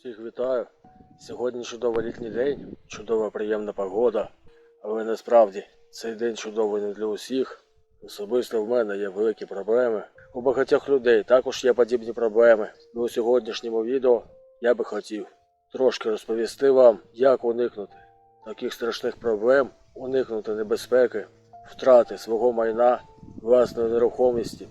Всіх вітаю. Сьогодні чудовий літній день, чудова приємна погода. Але насправді цей день чудовий не для усіх. Особисто в мене є великі проблеми. У багатьох людей також є подібні проблеми. І у сьогоднішньому відео я би хотів трошки розповісти вам, як уникнути таких страшних проблем, уникнути небезпеки, втрати свого майна, власної нерухомості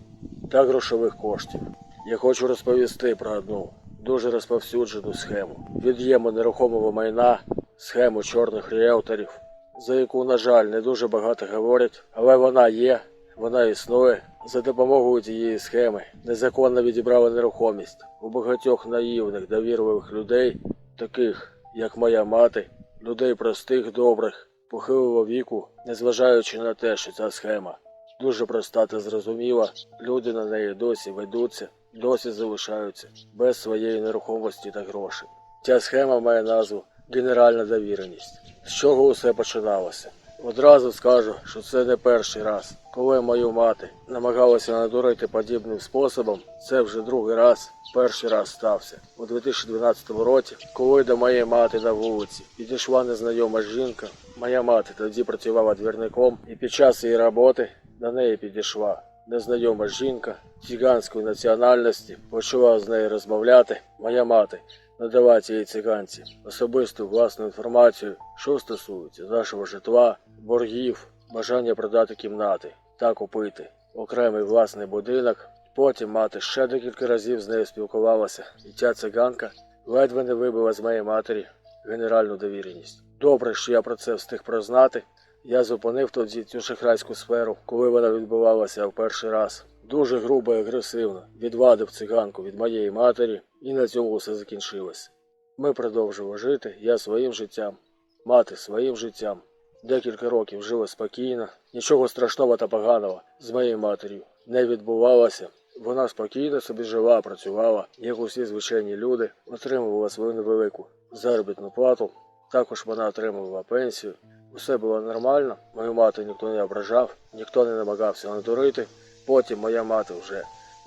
та грошових коштів. Я хочу розповісти про одну дуже розповсюджену схему. Від'єму нерухомого майна, схему чорних ріелторів, за яку, на жаль, не дуже багато говорять, але вона є, вона існує. За допомогою цієї схеми незаконно відібрали нерухомість у багатьох наївних, довірливих людей, таких як моя мати, людей простих, добрих, похилого віку, незважаючи на те, що ця схема дуже проста та зрозуміла, люди на неї досі ведуться, досі залишаються без своєї нерухомості та грошей. Ця схема має назву Генеральна довіреність. З чого усе починалося? Одразу скажу, що це не перший раз. Коли мою мати намагалася надурити подібним способом, це вже другий раз, перший раз стався. У 2012 році, коли до моєї мати на вулиці підійшла незнайома жінка, моя мати тоді працювала двірником, і під час її роботи до неї підійшла незнайома жінка циганської національності, почала з нею розмовляти. Моя мати надала цій циганці особисту власну інформацію, що стосується нашого житла, боргів, бажання продати кімнати та купити окремий власний будинок. Потім мати ще декілька разів з нею спілкувалася, і ця циганка ледве не вибила з моєї матері генеральну довіреність. Добре, що я про це встиг прознати. Я зупинив тоді цю шахрайську сферу, коли вона відбувалася в перший раз. Дуже грубо і агресивно відвадив циганку від моєї матері, і на цьому все закінчилось. Ми продовжили жити, я своїм життям, мати своїм життям. Декілька років жили спокійно, нічого страшного та поганого з моєю матір'ю не відбувалося. Вона спокійно собі жила, працювала, як усі звичайні люди, отримувала свою невелику заробітну плату. Також вона отримувала пенсію. Усе було нормально, мою мати ніхто не ображав, ніхто не намагався надурити. Потім моя мати вже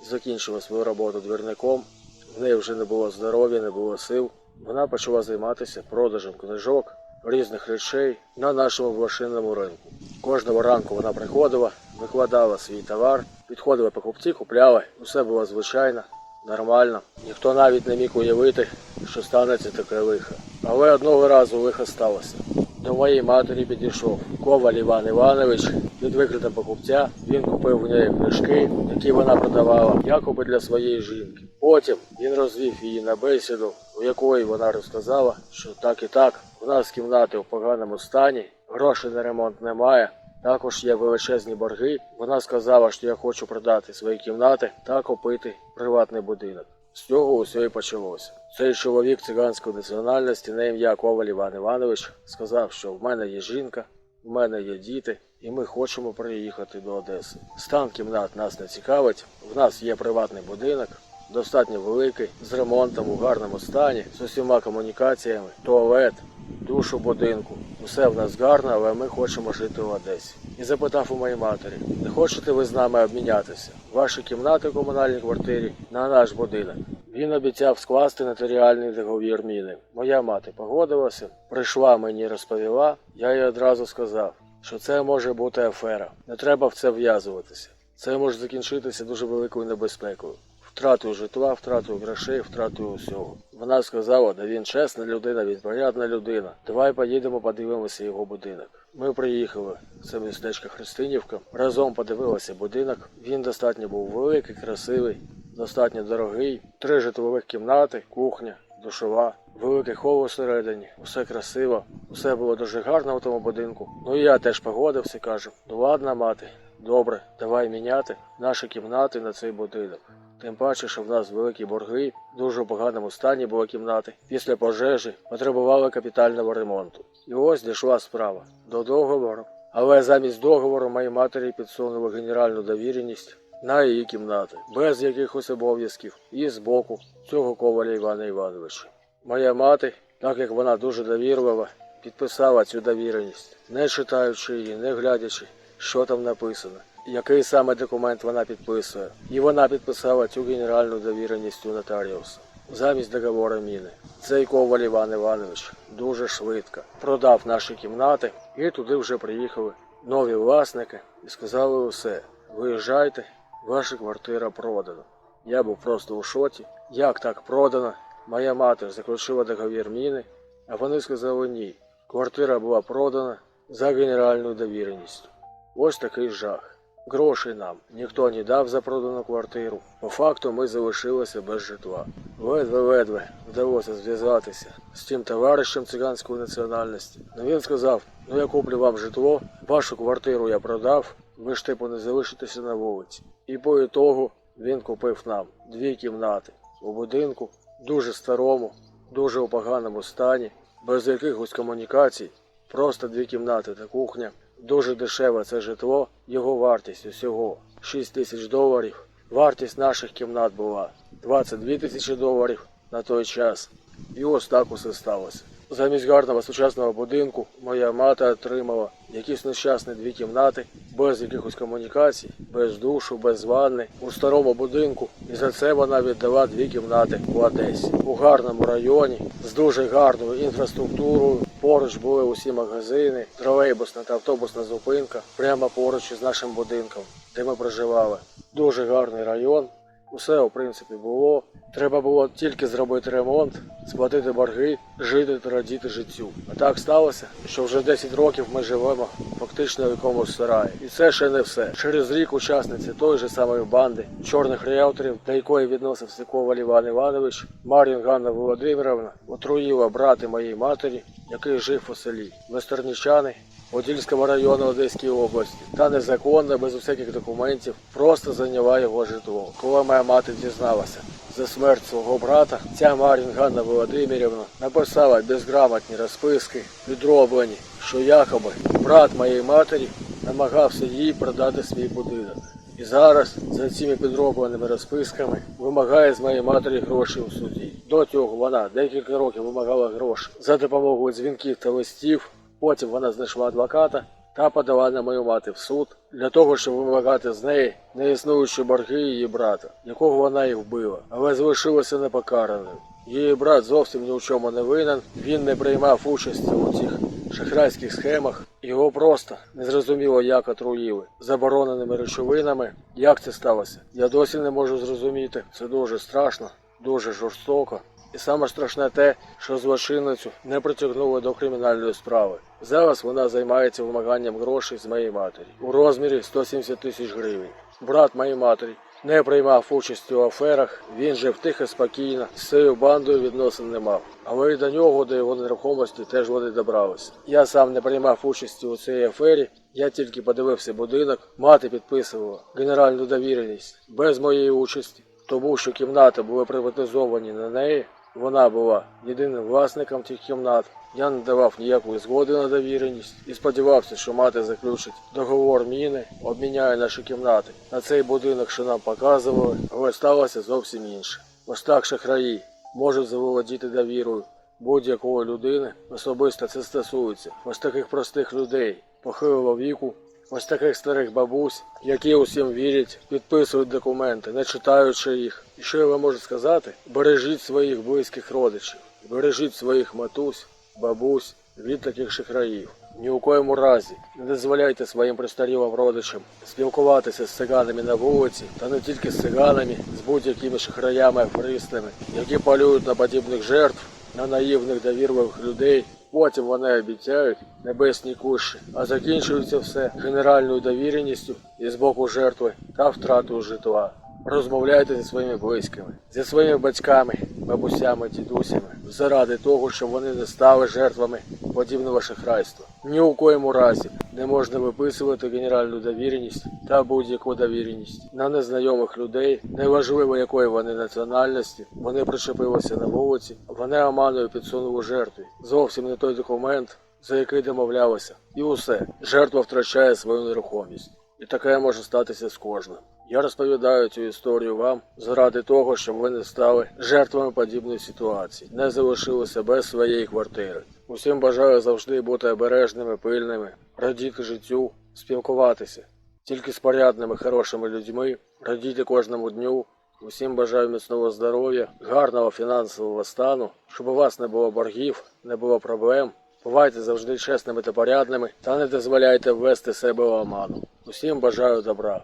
закінчила свою роботу двірником, в неї вже не було здоров'я, не було сил. Вона почала займатися продажем книжок, різних речей на нашому блошинному ринку. Кожного ранку вона приходила, викладала свій товар, підходили покупці, купляли. Усе було звичайно, нормально. Ніхто навіть не міг уявити, що станеться таке лихо. Але одного разу лихо сталося. До моєї матері підійшов Коваль Іван Іванович від викрита покупця. Він купив у неї книжки, які вона продавала, якоби для своєї жінки. Потім він розвів її на бесіду, у якої вона розказала, що так і так, у нас кімнати у поганому стані, грошей на ремонт немає. Також є величезні борги. Вона сказала, що я хочу продати свої кімнати та купити приватний будинок. З цього усе і почалося. Цей чоловік циганської національності на ім'я Коваль Іван Іванович сказав, що в мене є жінка, в мене є діти, і ми хочемо приїхати до Одеси. Стан кімнат нас не цікавить. В нас є приватний будинок, достатньо великий, з ремонтом у гарному стані, з усіма комунікаціями, туалет, душ у будинку. Усе в нас гарно, але ми хочемо жити в Одесі. І запитав у моїй матері: не хочете ви з нами обмінятися? Ваші кімнати в комунальній квартирі на наш будинок. Він обіцяв скласти нотаріальний договір міни. Моя мати погодилася, прийшла мені розповіла. Я їй одразу сказав, що це може бути афера. Не треба в це в'язуватися. Це може закінчитися дуже великою небезпекою. Втратою житла, втратою грошей, втратою усього. Вона сказала, да він чесна людина, він порядна людина. Давай поїдемо, подивимося його будинок. Ми приїхали. Це містечко Христинівка. Разом подивилися будинок. Він достатньо був великий, красивий, достатньо дорогий. Три житлових кімнати, кухня, душова, великий хол усередині, усе красиво, усе було дуже гарно в тому будинку. Ну і я теж погодився, кажу, ну ладно, мати, добре, давай міняти наші кімнати на цей будинок. Тим паче, що в нас великі борги, дуже в поганому стані були кімнати. Після пожежі потребували капітального ремонту. І ось дійшла справа до договору. Але замість договору моїй матері підсунули генеральну довіреність на її кімнати, без якихось обов'язків, і з боку цього коваля Івана Івановича. Моя мати, так як вона дуже довірлива, підписала цю довіреність, не читаючи її, не глядячи, що там написано, який саме документ вона підписує. І вона підписала цю генеральну довіреність у нотаріуса. замість договору міни. Цей Коваль Іван Іванович дуже швидко продав наші кімнати, і туди вже приїхали нові власники і сказали усе: виїжджайте, ваша квартира продана. Я був просто у шоці. Як так продано? Моя мати заключила договір міни, а вони сказали ні. Квартира була продана за генеральною довіреністю. Ось такий жах. Грошей нам ніхто не дав за продану квартиру. По факту ми залишилися без житла. Ледве-ледве вдалося зв'язатися з тим товаришем циганської національності. Ну він сказав: ну я куплю вам житло, вашу квартиру я продав, ви ж типу не залишитеся на вулиці. І по ітогу він купив нам дві кімнати у будинку, дуже старому, дуже у поганому стані, без якихось комунікацій, просто дві кімнати та кухня. Дуже дешеве це житло, його вартість усього 6 тисяч доларів. Вартість наших кімнат була 22 тисячі доларів на той час. І ось так усе сталося. Замість гарного сучасного будинку моя мати отримала якісь нещасні дві кімнати, без якихось комунікацій, без душу, без ванни, у старому будинку. І за це вона віддала дві кімнати в Одесі. У гарному районі, з дуже гарною інфраструктурою. Поруч були усі магазини, тролейбусна та автобусна зупинка прямо поруч із нашим будинком, де ми проживали. Дуже гарний район. Усе, в принципі, було. Треба було тільки зробити ремонт, сплатити борги, жити та радіти життю. А так сталося, що вже 10 років ми живемо фактично в якомусь сараї. І це ще не все. Через рік учасниці тої ж самої банди чорних реалторів, до якої відносився Коваль Іван Іванович, Мар'їн Ганна Володимировна отруїла брати моїй матері, який жив у селі. Вестернічани Подільського району Одеської області та незаконно, без усяких документів, просто зайняла його житло. Коли моя мати дізналася за смерть свого брата, ця Марін Ганна Володимирівна написала безграмотні розписки, підроблені, що якоби брат моєї матері намагався їй продати свій будинок. І зараз за цими підробленими розписками вимагає з моєї матері гроші у суді. До цього вона декілька років вимагала гроші за допомогою дзвінків та листів. Потім вона знайшла адвоката та подала на мою мати в суд для того, щоб вимагати з неї неіснуючі борги її брата, якого вона і вбила, але залишилася непокараною. Її брат зовсім ні в чому не винен, він не приймав участі у цих шахрайських схемах. Його просто незрозуміло як отруїли забороненими речовинами. Як це сталося? Я досі не можу зрозуміти. Це дуже страшно, дуже жорстоко. І саме страшне те, що злочинницю не притягнули до кримінальної справи. Зараз вона займається вимаганням грошей з моєї матері у розмірі 170 тисяч гривень. Брат моєї матері не приймав участі у аферах, він жив тихо, спокійно, з цією бандою відносин не мав. Але і до нього, до його нерухомості теж вони добралися. Я сам не приймав участі у цій афері, я тільки подивився будинок, мати підписувала генеральну довіреність без моєї участі, тому що кімнати були приватизовані на неї. Вона була єдиним власником тих кімнат. Я не давав ніякої згоди на довіреність і сподівався, що мати заключить договор міни, обміняє наші кімнати на цей будинок, що нам показували, але сталося зовсім інше. Ось так шахраї можуть заволодіти довірою будь-якої людини. Особисто це стосується ось таких простих людей, похилого віку, ось таких старих бабусь, які усім вірять, підписують документи, не читаючи їх. І що я вам можу сказати? Бережіть своїх близьких родичів, бережіть своїх матусь, бабусь від таких шахраїв. Ні у коєму разі не дозволяйте своїм престарілим родичам спілкуватися з циганами на вулиці, та не тільки з циганами, з будь-якими шахраями аферистами, які полюють на подібних жертв, на наївних довірливих людей. Потім вони обіцяють небесні кущі, а закінчується все генеральною довіреністю і з боку жертви та втратою житла. Розмовляйте зі своїми близькими, зі своїми батьками, бабусями, дідусями, заради того, щоб вони не стали жертвами подібного шахрайства. Ні у коєму разі не можна виписувати генеральну довіреність та будь-яку довіреність на незнайомих людей, неважливо якої вони національності, вони причепилися на вулиці, вони оманою підсунули жертві. Зовсім не той документ, за який домовлялися. І усе, жертва втрачає свою нерухомість. І таке може статися з кожним. Я розповідаю цю історію вам заради того, щоб ви не стали жертвами подібної ситуації, не залишилися без своєї квартири. Усім бажаю завжди бути обережними, пильними, радіти життю, спілкуватися. Тільки з порядними, хорошими людьми, радійте кожному дню Усім бажаю міцного здоров'я, гарного фінансового стану, щоб у вас не було боргів, не було проблем. Бувайте завжди чесними та порядними та не дозволяйте ввести себе в оману. Усім бажаю добра.